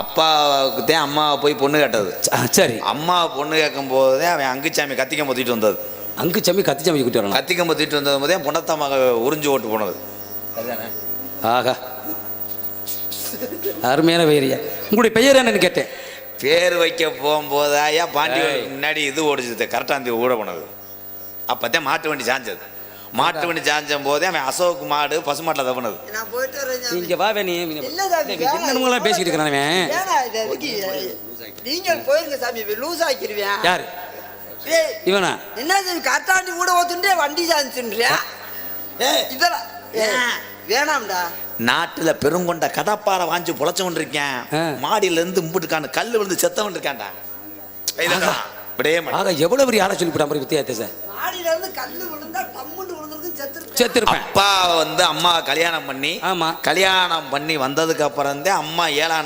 அப்பாவுக்கு தான் அம்மா போய் பொண்ணு கேட்டது. சரி. அம்மா பொண்ணு கேட்கும் போதே அவன் அங்குச்சாமி கத்திக்கம் பொத்திட்டு வந்தது. அங்கு சம்மி கத்தி சம்மி கூட்டி வரணும். கத்திக்கம் பொத்திட்டு வந்தது போதே பொண்ணத்தம்மாக உறிஞ்சு ஓட்டு போனது. ஆகா அருமையான பெயரியா. உங்களுடைய பெயர் என்னன்னு கேட்டேன். பேர் வைக்க போகும்போது ஐயா பாண்டி. முன்னாடி இது ஓடிச்சது. கரெக்டாக அந்த ஊட போனது. அப்போதான் மாட்டு வண்டி சாஞ்சது. மாட்டு வண்டி சாஞ்சும் போதே அவன் அசோக் மாடு பசுமாட்டில் தப்புனது. இங்க வா வேணி என்னென்னலாம் பேசிக்கிட்டு இருக்கிறான்? நீங்க போயிருங்க சாமி லூஸ் ஆக்கிருவேன் யாரு? ஏய், இவனா? என்ன கரெக்டாண்டி கூட ஓத்துட்டே வண்டி சாஞ்சுன்றியா? இதெல்லாம் வேணாம்டா. நாட்டில் பெருங்கொண்ட கதப்பாறை வாங்கி பொழைச்சவன் இருக்கேன். மாடியில இருந்து இம்புட்டுக்கான கல் விழுந்து செத்தவன் இருக்கான்டா. ஆக. எவ்வளவு பெரிய ஆளை சொல்லிவிட்டா மாதிரி வித்தியாசத்தை. இருந்து கல்லு விழுந்தா டம்முண்டு விழுந்திருக்கும் செத்து செத்துருப்பேன். அப்பா வந்து அம்மா கல்யாணம் பண்ணி ஆமா. கல்யாணம் பண்ணி வந்ததுக்கு அப்புறம் தான் அம்மா ஏழாம்